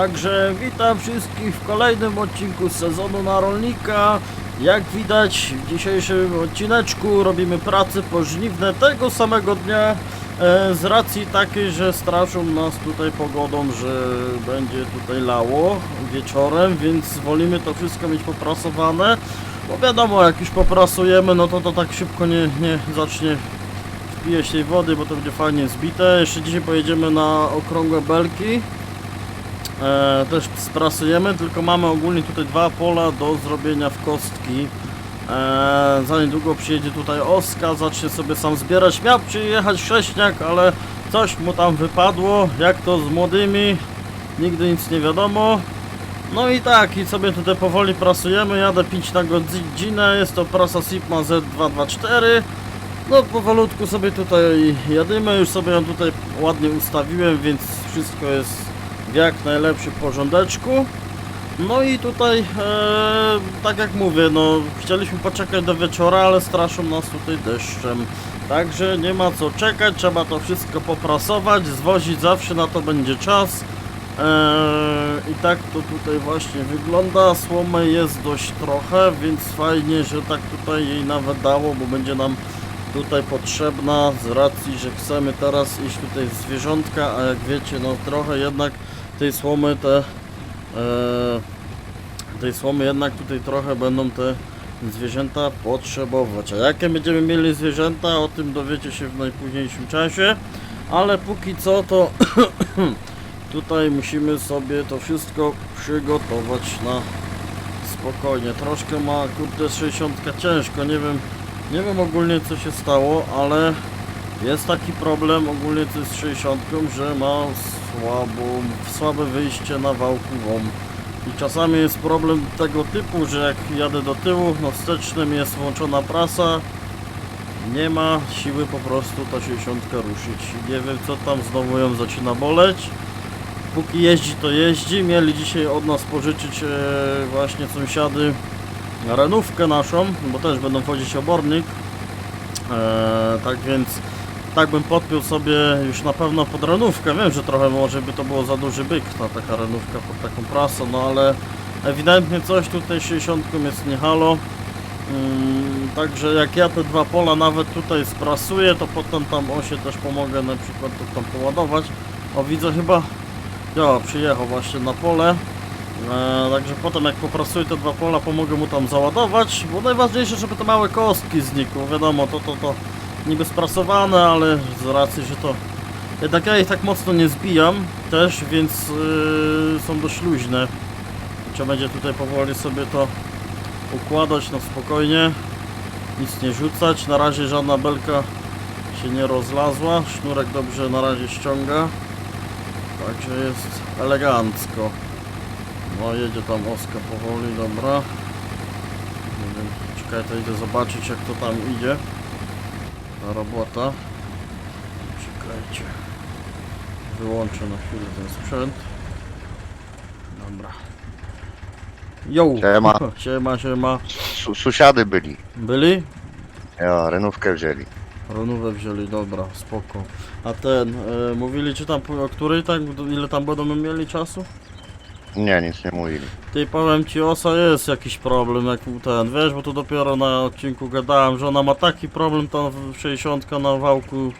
Także witam wszystkich w kolejnym odcinku sezonu na rolnika. Jak widać w dzisiejszym odcineczku robimy prace pożniwne tego samego dnia e, z racji takiej, że straszą nas tutaj pogodą, że będzie tutaj lało wieczorem, więc wolimy to wszystko mieć poprasowane. Bo wiadomo, jak już poprasujemy, no to to tak szybko nie, nie zacznie wpijać tej wody, bo to będzie fajnie zbite. Jeszcze dzisiaj pojedziemy na okrągłe belki. E, też sprasujemy, tylko mamy ogólnie tutaj dwa pola do zrobienia w kostki. E, za niedługo przyjedzie tutaj Oska, zacznie sobie sam zbierać. Miał przyjechać Sześniak, ale coś mu tam wypadło. Jak to z młodymi? Nigdy nic nie wiadomo. No i tak, i sobie tutaj powoli prasujemy. Jadę 5 na godzinę. Jest to prasa Sigma Z224. No powolutku sobie tutaj jadymy. Już sobie ją tutaj ładnie ustawiłem, więc wszystko jest w jak najlepszym porządeczku. No i tutaj, e, tak jak mówię, no chcieliśmy poczekać do wieczora, ale straszą nas tutaj deszczem. Także nie ma co czekać, trzeba to wszystko poprasować, zwozić zawsze na to będzie czas. E, I tak to tutaj właśnie wygląda. Słomy jest dość trochę, więc fajnie, że tak tutaj jej nawet dało, bo będzie nam tutaj potrzebna z racji, że chcemy teraz iść tutaj w zwierzątka, a jak wiecie, no trochę jednak tej słomy te e, tej słomy jednak tutaj trochę będą te zwierzęta potrzebować. A jakie będziemy mieli zwierzęta, o tym dowiecie się w najpóźniejszym czasie, ale póki co to tutaj musimy sobie to wszystko przygotować na spokojnie. Troszkę ma kurde 60 ciężko, nie wiem, nie wiem ogólnie co się stało, ale jest taki problem ogólnie jest 60, że ma słabą, słabe wyjście na wałku WOM. I czasami jest problem tego typu, że jak jadę do tyłu, no wstecznym jest włączona prasa, nie ma siły po prostu ta 60 ruszyć. Nie wiem co tam znowu ją zaczyna boleć. Póki jeździ to jeździ. Mieli dzisiaj od nas pożyczyć e, właśnie sąsiady renówkę naszą, bo też będą wchodzić obornik. E, tak więc tak bym podpiął sobie już na pewno pod renówkę. Wiem, że trochę może by to było za duży byk, ta taka renówka pod taką prasą, no ale ewidentnie coś tutaj 60 jest nie halo. Mm, także jak ja te dwa pola nawet tutaj sprasuję, to potem tam osie też pomogę na przykład to tam poładować. O widzę chyba, ja przyjechał właśnie na pole. E, także potem jak poprasuję te dwa pola, pomogę mu tam załadować, bo najważniejsze, żeby te małe kostki znikły. Wiadomo, to to to niby sprasowane, ale z racji, że to jednak ja ich tak mocno nie zbijam też, więc yy, są dość luźne. Trzeba będzie tutaj powoli sobie to układać na spokojnie, nic nie rzucać. Na razie żadna belka się nie rozlazła, sznurek dobrze na razie ściąga, także jest elegancko. No jedzie tam Oska powoli, dobra. Czekaj, to idę zobaczyć jak to tam idzie. Ta robota. Czekajcie. Wyłączę na chwilę ten sprzęt. Dobra. Jo! Siema. Siema, siema. Su sąsiady byli. Byli? Ja, renówkę wzięli. Ronówę wzięli, dobra, spoko. A ten, e, mówili czy tam o której tak, ile tam będą mieli czasu? Nie, nic nie mówili. Ty powiem ci, osa jest jakiś problem, jak ten, wiesz, bo to dopiero na odcinku gadałem, że ona ma taki problem tam w 60 na wałku.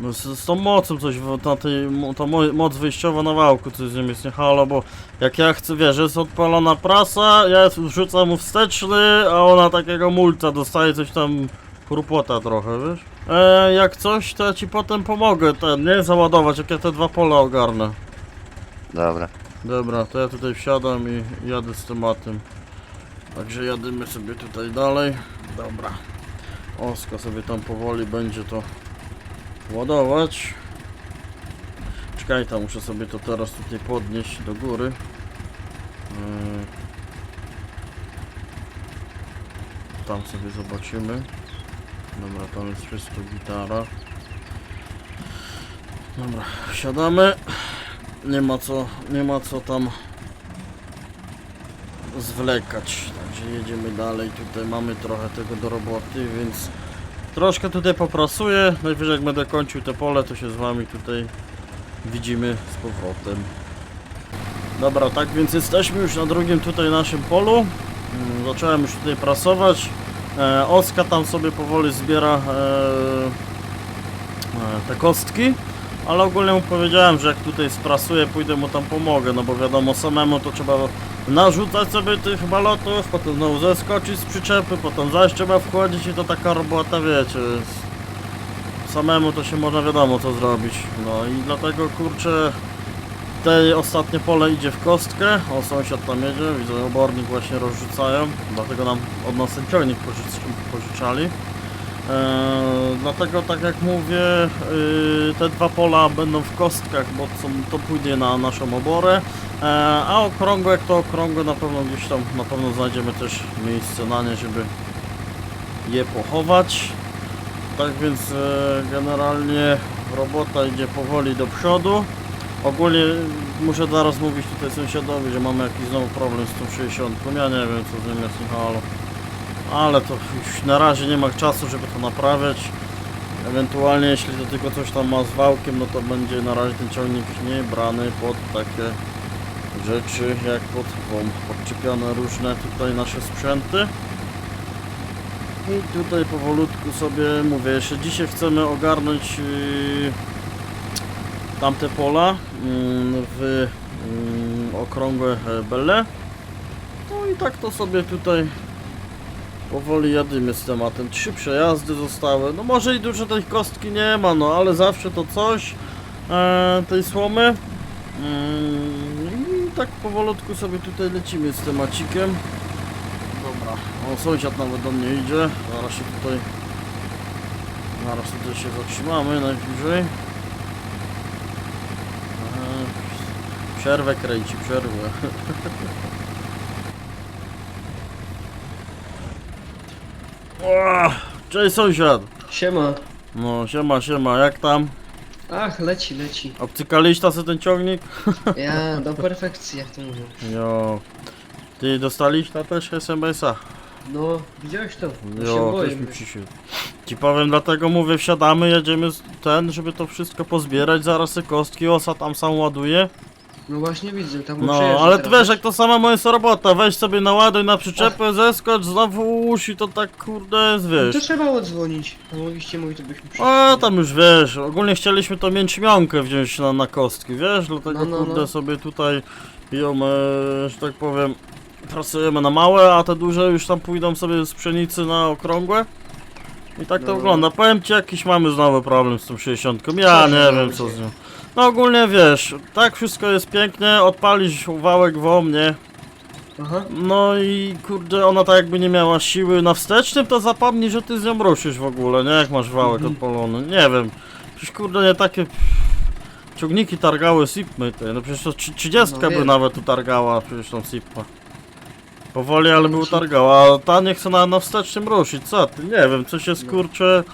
No, z, z tą mocą coś, na tej, ta mo- moc wyjściowa na wałku coś z nim jest nie halo, bo jak ja chcę, wiesz, jest odpalona prasa, ja wrzucam mu wsteczny, a ona takiego multa dostaje coś tam chrupota trochę, wiesz? E, jak coś, to ja ci potem pomogę, ten, nie, załadować, jak ja te dwa pola ogarnę. Dobra. Dobra, to ja tutaj wsiadam i jadę z tematem. Także jadymy sobie tutaj dalej. Dobra. Oska sobie tam powoli będzie to ładować. Czekaj, tam muszę sobie to teraz tutaj podnieść do góry. Yy. Tam sobie zobaczymy. Dobra, tam jest wszystko gitara. Dobra, wsiadamy nie ma co, nie ma co tam zwlekać. Także jedziemy dalej. Tutaj mamy trochę tego do roboty, więc troszkę tutaj poprasuję. Najwyżej jak będę kończył te pole, to się z wami tutaj widzimy z powrotem. Dobra, tak więc jesteśmy już na drugim tutaj naszym polu. Mm, Zacząłem już tutaj prasować. E, Oska tam sobie powoli zbiera e, e, te kostki. Ale ogólnie mu powiedziałem, że jak tutaj sprasuję, pójdę mu tam pomogę, no bo wiadomo, samemu to trzeba narzucać sobie tych balotów, potem znowu zeskoczyć z przyczepy, potem zaś trzeba wchodzić i to taka robota, wiecie, samemu to się można wiadomo co zrobić. No i dlatego kurczę, te ostatnie pole idzie w kostkę, o sąsiad tam jedzie, widzę obornik właśnie rozrzucają, dlatego nam od nas ten ciągnik pożycz, pożyczali. Eee, dlatego tak jak mówię, yy, te dwa pola będą w kostkach, bo to pójdzie na naszą oborę. Eee, a okrągłe jak to okrągłe na pewno gdzieś tam na pewno znajdziemy też miejsce na nie, żeby je pochować. Tak więc e, generalnie robota idzie powoli do przodu. Ogólnie muszę zaraz mówić tutaj sąsiadowi, że mamy jakiś znowu problem z tą 60. Ja nie wiem co z nim jest halo. Ale to już na razie nie ma czasu, żeby to naprawiać. Ewentualnie jeśli to tylko coś tam ma z wałkiem, no to będzie na razie ten ciągnik nie brany pod takie rzeczy jak pod WOM. Podczepione różne tutaj nasze sprzęty. I tutaj powolutku sobie mówię, jeszcze dzisiaj chcemy ogarnąć yy, tamte pola mm, w mm, okrągłe e, bele. No i tak to sobie tutaj powoli jadymy z tematem. Trzy przejazdy zostały. No może i dużo tej kostki nie ma, no ale zawsze to coś e, tej słomy. Mm, I tak powolutku sobie tutaj lecimy z temacikiem. Dobra, o sąsiad nawet do mnie idzie. Zaraz się tutaj. Zaraz tutaj się zatrzymamy najbliżej. E, Przerwę kręci, przerwę. O, Cześć sąsiad! Siema. No siema, siema, jak tam? Ach, leci, leci. Obcykaliście sobie ten ciągnik? Ja do perfekcji, jak to mówią. Jo. Ty dostaliście też SMS-a? No, widziałeś to? Się Jo, boję. też mi przyszedł. Ci powiem, dlatego mówię, wsiadamy, jedziemy z ten, żeby to wszystko pozbierać, zaraz te kostki, osa tam sam ładuje. No właśnie widzę, tam No, przejeżdża ale ty teraz, wiesz, jak to sama jest robota, weź sobie naładuj na przyczepę, zeskocz, znowu ułóż i to tak kurde jest, No wiesz. to trzeba odzwonić. No mogliście mówić, to byśmy przyszli. A tam już wiesz, ogólnie chcieliśmy to mięczmionkę wziąć na, na kostki, wiesz, dlatego No, no, kurde no. sobie tutaj ją, e, że tak powiem, pracujemy na małe, a te duże już tam pójdą sobie z pszenicy na okrągłe. I tak to No. wygląda. Powiem ci jakiś mamy znowu problem z tą 60. Ja Co nie wiem co dzieje? z nią. No ogólnie wiesz, tak wszystko jest pięknie, odpalisz wałek wo mnie. Aha. No i kurde, ona tak jakby nie miała siły na wstecznym, to zapomnij, że ty z nią ruszysz w ogóle, nie? Jak masz wałek Mhm. odpalony. Nie wiem. Przecież kurde nie takie ciągniki targały SIPmy te. No przecież to trzy- 30 No by wiem. nawet utargała przecież tą SIPA. Powoli, ale by Ci- utargała, a ta nie chce na, na wstecznym ruszyć, co ty? Nie wiem, coś jest No. kurcze.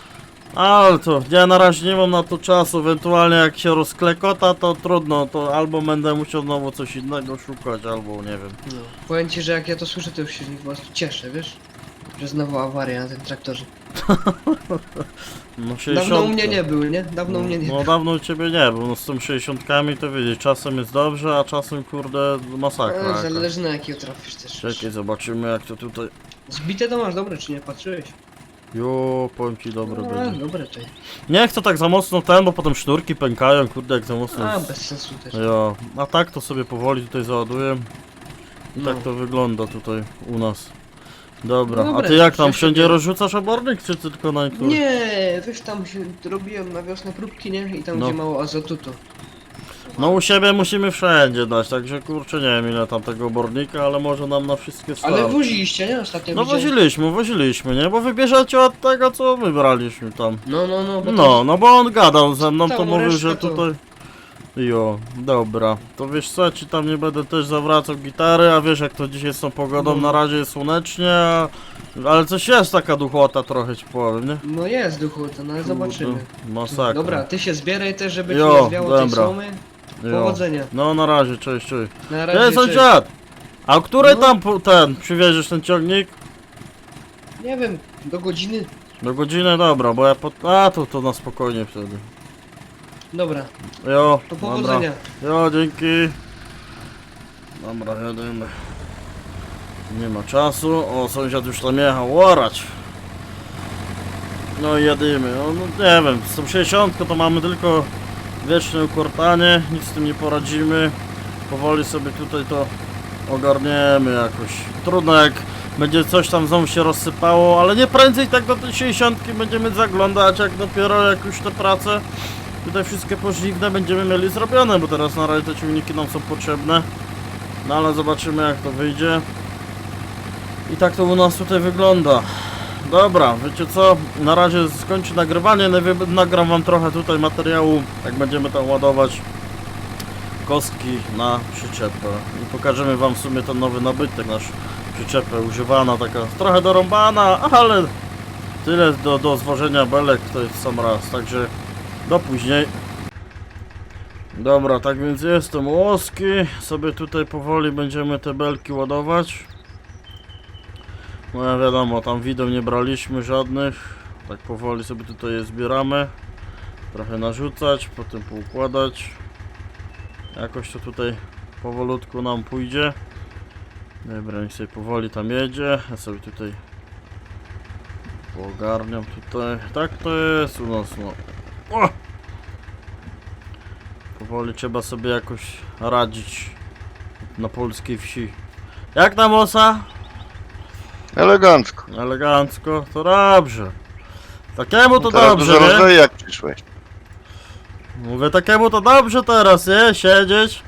Ale to, ja na razie nie mam na to czasu, ewentualnie jak się rozklekota, to trudno, to albo będę musiał znowu coś innego szukać, albo nie wiem. No. Powiem ci, że jak ja to słyszę, to już się po prostu cieszę, wiesz? Że znowu awaria na tym traktorze. No 60. Dawno u mnie nie był, nie? Dawno u mnie nie No był. dawno u ciebie nie był, no z tą 60 to widzisz, czasem jest dobrze, a czasem kurde masakra. Ale jakaś. zależy na jakiego trafisz też. Czekaj, zobaczymy jak to tutaj... Zbite to masz dobre, czy nie? Patrzyłeś? Jo, powiem ci dobre A, będzie. dobre to. Nie chcę tak za mocno ten, bo potem sznurki pękają, kurde jak za mocno... A, bez sensu też. Jo, a tak to sobie powoli tutaj załaduję. I No. tak to wygląda tutaj u nas. Dobra, No a ty jak tam przecież wszędzie rozrzucasz obornik, czy tylko na niektórych? Nie, wiesz tam się robiłem na wiosnę próbki, nie? I tam No. gdzie mało azotu to. No u siebie musimy wszędzie dać, także kurczę nie wiem ile tam tego obornika, ale może nam na wszystkie starczy. Ale woziliście, nie? Ostatnio No widziałem. woziliśmy, woziliśmy, nie? Bo wybierzecie od tego, co wybraliśmy tam. No, no, no. Bo No, no bo on gadał ze mną, to Tam mówił, że to- tutaj... Jo, dobra. To wiesz co, ci tam nie będę też zawracał gitary, a wiesz jak to dzisiaj z tą pogodą, No. na razie jest słonecznie, a... Ale coś jest taka duchota trochę ci powiem, nie? No jest duchu, to no ale zobaczymy. Masakra. Dobra, ty się zbieraj też, żeby Jo, ci nie zwiało tej dobra. Powodzenia. No na razie, cześć, cześć. Na Cześć razie, cześć. sąsiad! A o której No. tam po- ten, przywieziesz ten ciągnik? Nie wiem, do godziny. Do godziny, dobra, bo ja pod... A, to, to na spokojnie wtedy. Dobra, Jo, to dobra. powodzenia. Jo, dzięki. Dobra, jedyny. Nie ma czasu. O, sąsiad już tam jechał orać. No i jedymy. No, no nie wiem, z tą 60 to mamy tylko wieczne ukortanie, nic z tym nie poradzimy. Powoli sobie tutaj to ogarniemy jakoś. Trudno jak będzie coś tam znowu się rozsypało, ale nie prędzej tak do tej 60 będziemy zaglądać, jak dopiero jak już te prace tutaj wszystkie pożliwne będziemy mieli zrobione, bo teraz na razie te ciągniki nam są potrzebne. No ale zobaczymy jak to wyjdzie. I tak to u nas tutaj wygląda. Dobra, wiecie co? Na razie skończę nagrywanie, nagram wam trochę tutaj materiału, jak będziemy tam ładować kostki na przyczepę. I pokażemy wam w sumie ten nowy nabytek, nasz przyczepę używana, taka trochę dorąbana, ale tyle do, do zwożenia belek to jest sam raz, także do później. Dobra, tak więc jestem łoski, sobie tutaj powoli będziemy te belki ładować. No ja wiadomo, tam wideł nie braliśmy żadnych, tak powoli sobie tutaj je zbieramy. Trochę narzucać, potem poukładać. Jakoś to tutaj powolutku nam pójdzie. Dobra, niech sobie powoli tam jedzie. Ja sobie tutaj ogarniam tutaj. Tak to jest u nas, no. O! Powoli trzeba sobie jakoś radzić na polskiej wsi. Jak tam osa? Elegancko. Elegancko, to dobrze. Takiemu to Teraz dobrze, dużo nie? jak przyszłeś. Mówię, takiemu to dobrze teraz, nie? Siedzieć.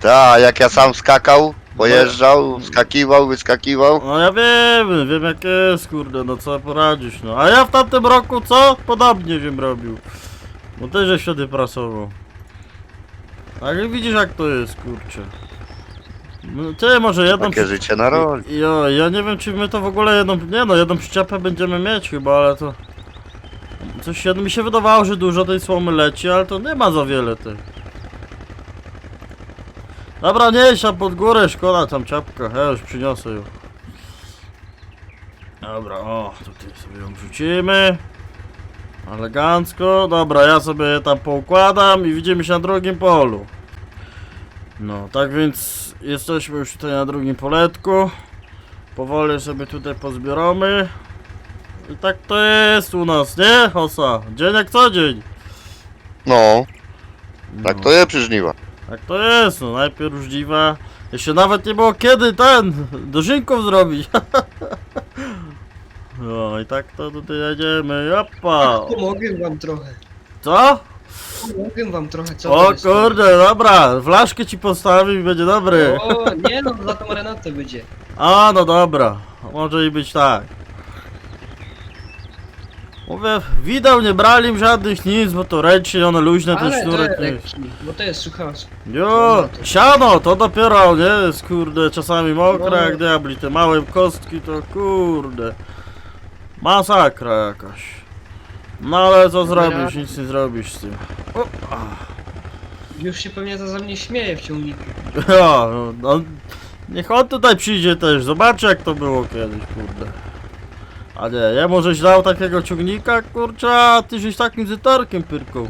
Tak, jak ja sam skakał, pojeżdżał, skakiwał, wyskakiwał. No ja wiem, wiem jak jest, kurde, no co poradzisz, no. A ja w tamtym roku co? Podobnie wiem robił. Bo też żeś wtedy prasował. Tak widzisz jak to jest, kurczę. No, Ty może jedną... Takie życie na roli. Jo, ja nie wiem czy my to w ogóle jedną... Nie no, jedną przyczepę będziemy mieć chyba, ale to... Coś się, mi się wydawało, że dużo tej słomy leci, ale to nie ma za wiele tych. Dobra, tam pod górę, szkoda tam czapka, ja już przyniosę ją. Dobra, o, tutaj sobie ją wrzucimy. Elegancko, dobra, ja sobie je tam poukładam i widzimy się na drugim polu. No, tak więc jesteśmy już tutaj na drugim poletku. Powoli sobie tutaj pozbieramy. I tak to jest u nas, nie? Osa, dzień jak co dzień. No, tak No. to je przy żniwa. Tak to jest, no najpierw żniwa. Jeszcze nawet nie było kiedy ten dożynków zrobić. No i tak to tutaj jedziemy, jopa. Pomogę wam trochę. Co? Pomogę wam trochę, co O to jest? kurde, dobra, flaszkę ci postawi i będzie dobry. O, nie no, za tą Renatę będzie. A, no dobra, może i być tak. Mówię, wideł nie brali im żadnych nic, bo to ręcznie, one luźne, ten Ale to sznurek jest nie jest. lekki, bo to jest. Jo, siano, to dopiero, nie jest, kurde, czasami mokre No. jak diabli, te małe kostki to kurde. Masakra jakaś. No ale co zrobisz, nic nie zrobisz z tym. O. Już się pewnie za mnie śmieje w ciągniku. Ja, no, no, niech on tutaj przyjdzie też, zobaczy jak to było kiedyś, kurde. A nie, ja może dał takiego ciągnika, kurczę, a ty żeś takim zytorkiem pyrką.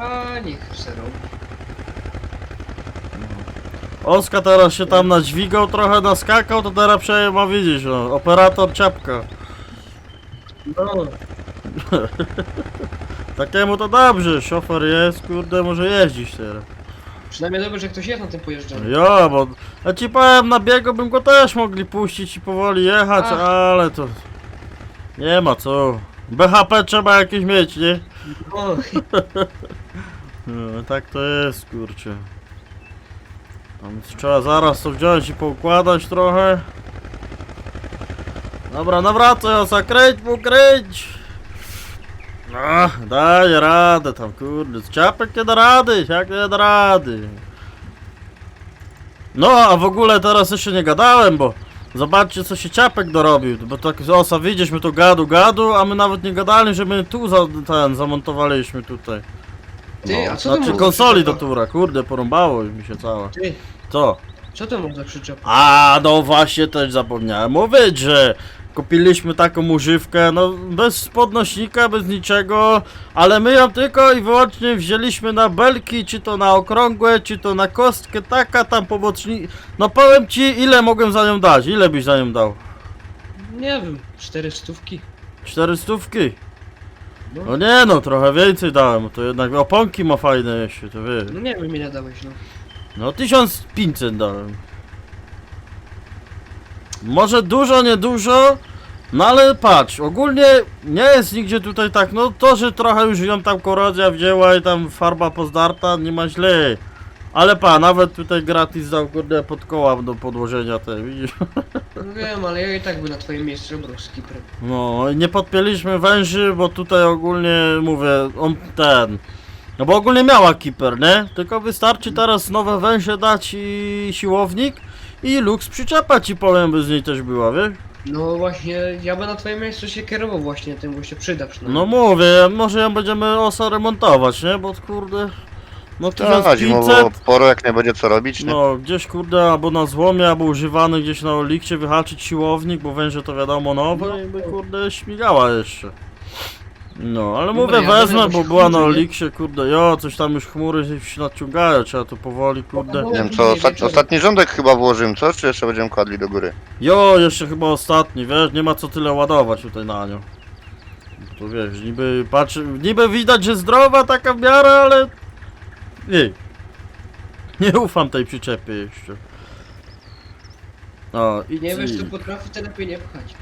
A niech serą. Oska teraz się tam nadźwigał, trochę naskakał, to teraz przejma widzisz, no, operator ciapka. No, Takiemu to dobrze, szofer jest, kurde, może jeździć teraz. przynajmniej dobrze, że ktoś jest na tym pojeżdżaniu. Ja, bo ja ci powiem, na biegu bym go też mogli puścić i powoli jechać, Ach. ale to nie ma co. BHP trzeba jakieś mieć, nie? No, No, tak to jest, kurczę. A Więc trzeba zaraz to wziąć i poukładać trochę. Dobra, nawracaj osa, kręć mu, kręć! No, daj radę tam, kurde, z ciapek nie da rady, jak nie da rady. No, a w ogóle teraz jeszcze nie gadałem, bo zobaczcie co się ciapek dorobił, bo tak osa widzisz, my tu gadu gadu, a my nawet nie gadali, że my tu za, ten, zamontowaliśmy tutaj. Ty, no, a co to znaczy było konsoli do przyczepa? tura, kurde, porąbało mi się cała. ty, Co? co to mam za przyczep? A, no właśnie też zapomniałem mówić, że Kupiliśmy taką używkę, no bez podnośnika, bez niczego, ale my ją tylko i wyłącznie wzięliśmy na belki, czy to na okrągłe, czy to na kostkę, taka tam pomocnik. No powiem ci, ile mogłem za nią dać, ile byś za nią dał? Nie wiem, cztery stówki. Cztery stówki? No. No nie no, trochę więcej dałem, to jednak oponki ma fajne jeszcze, to wiesz. No nie wiem ile dałeś, no. No 1500 dałem. Może dużo, nie dużo, no ale patrz, ogólnie nie jest nigdzie tutaj tak, no to, że trochę już ją tam korozja wzięła i tam farba pozdarta, nie ma źle. Ale pa, nawet tutaj gratis dał kurde pod koła do podłożenia te, widzisz? No wiem, ale ja i tak by na twoim miejscu robił skiprem. No, nie podpięliśmy węży, bo tutaj ogólnie mówię, on ten. No bo ogólnie miała kiper, nie? Tylko wystarczy teraz nowe węże dać i siłownik i luks przyczepa ci powiem, by z niej też była, wiesz? No właśnie, ja bym na twoim miejscu się kierował właśnie tym, bo się przyda No przynajmniej. mówię, może ją będziemy osa remontować, nie? Bo kurde. No Tak, zimowo 1500. poro jak nie będzie co robić, nie? No, gdzieś kurde, albo na złomie, albo używany gdzieś na olikcie wyhaczyć siłownik, bo węże to wiadomo nowe i by kurde śmigała jeszcze. No, ale Dobra, mówię, ja wezmę, bo była na oliksie, kurde, jo, coś tam już chmury się nadciągają, trzeba to powoli, kurde. No, Nie wiem co, ostat... ostatni rządek chyba włożyłem, co? Czy jeszcze będziemy kładli do góry? Jo, jeszcze chyba ostatni, wiesz, nie ma co tyle ładować tutaj na nią. To wiesz, niby patrzy, niby widać, że zdrowa taka w miarę, ale... Nie. Nie ufam tej przyczepie jeszcze. O, i Nie wiesz co cyk. potrafi, to lepiej nie pchać.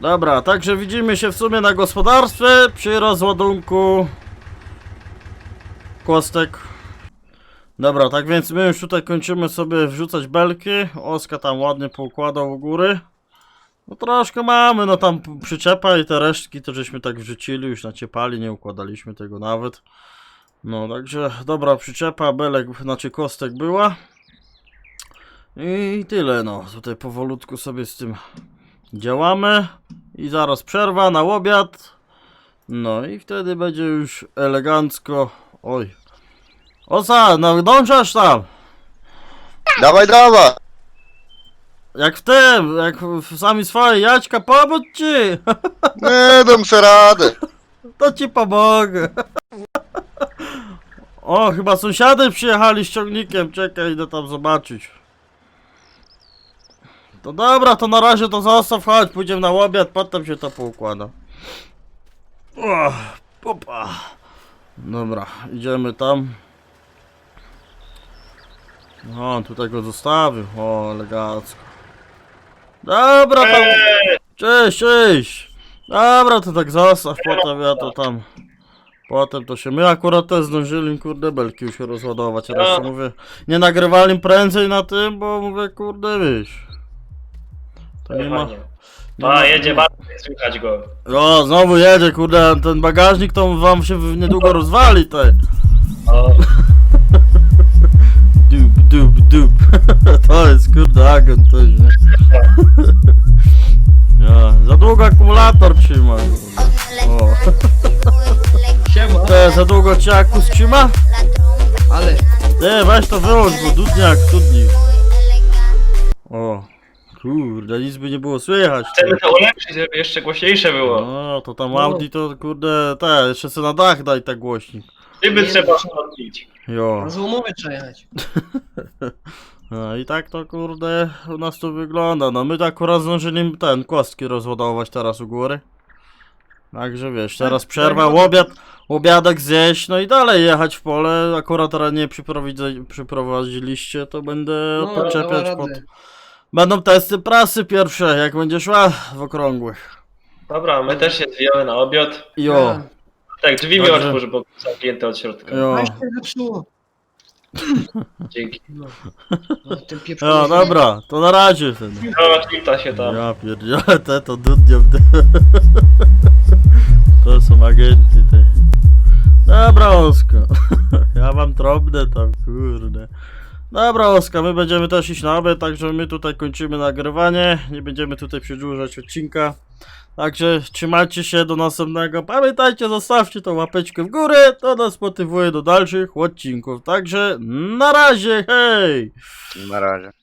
Dobra, także widzimy się w sumie na gospodarstwie przy rozładunku kostek. Dobra, tak więc my już tutaj kończymy sobie wrzucać belki. Oska tam ładnie poukładał u góry. No troszkę mamy, no tam przyczepa i te resztki to żeśmy tak wrzucili, już naciepali, nie układaliśmy tego nawet. No także dobra przyczepa, belek, znaczy kostek była. I tyle no, tutaj powolutku sobie z tym działamy i zaraz przerwa na obiad. No i wtedy będzie już elegancko. Oj. Osa, no dążasz tam! Dawaj, dawaj! Jak w tym, jak w sami swoje Jaćka, pomóc ci! Nie dam sobie radę. To ci pomogę. O, chyba sąsiady przyjechali z ciągnikiem, czekaj, idę tam zobaczyć. To dobra, to na razie to zostaw, chodź, pójdziemy na obiad, potem się to poukłada. O, popa. Dobra, idziemy tam. O, tutaj go zostawił, o, elegancko. Dobra, tam... Cześć, cześć! Dobra, to tak zostaw, potem ja to tam... Potem to się... My akurat też zdążyli, kurde, belki już rozładować, raz No. mówię... Nie nagrywali prędzej na tym, bo mówię, kurde, wiesz... To nie ma... Fajnie. nie ma- A, jedzie bardzo, słychać go. O, znowu jedzie, kurde, ten bagażnik to wam się niedługo rozwali, te. O, Dup, dup, dup. To jest, kurde, agent też, nie? Ja, za długo akumulator trzyma. O, Siema, te, za długo cię akus trzyma? ale Nie, weź to wyłącz, bo dudniak, studni. Kurde, nic by nie było słychać. chcemy to ulepszyć, żeby jeszcze głośniejsze było. No, to tam Audi to, kurde, te, jeszcze sobie na dach daj tak głośnik. Szyby Nie, trzeba no. szkodnić. Jo. na złomowy trzeba jechać. No i tak to kurde u nas to wygląda. No my tak akurat zdążyli ten kostki rozładować teraz u góry. Także wiesz, teraz Tak, przerwa, tak. obiad, obiadek zjeść, no i dalej jechać w pole. Akurat teraz nie przyprowadzi- przyprowadziliście, to będę No, dała podczepiać pod... radę. Będą testy prasy pierwsze, jak będzie szła w okrągłych. Dobra, my też się zwijamy na obiad. Jo, Tak, drzwi mi Dobrze. otwórz, bo zamknięte od środka. jo. A, się zepsuło. Dzięki. No. No, ten pieprzony Jo, dobra, to na razie. Ten. No, klita się tam. Ja pierdzielę, te to dudnią. To są agenty te. Dobra Oska. Ja wam trąbnę tam, kurde. Dobra Oska, my będziemy też iść na obiad, także my tutaj kończymy nagrywanie. Nie będziemy tutaj przedłużać odcinka. Także trzymajcie się do następnego. Pamiętajcie, zostawcie tą łapeczkę w górę, to nas motywuje do dalszych odcinków. Także na razie, hej! Na razie.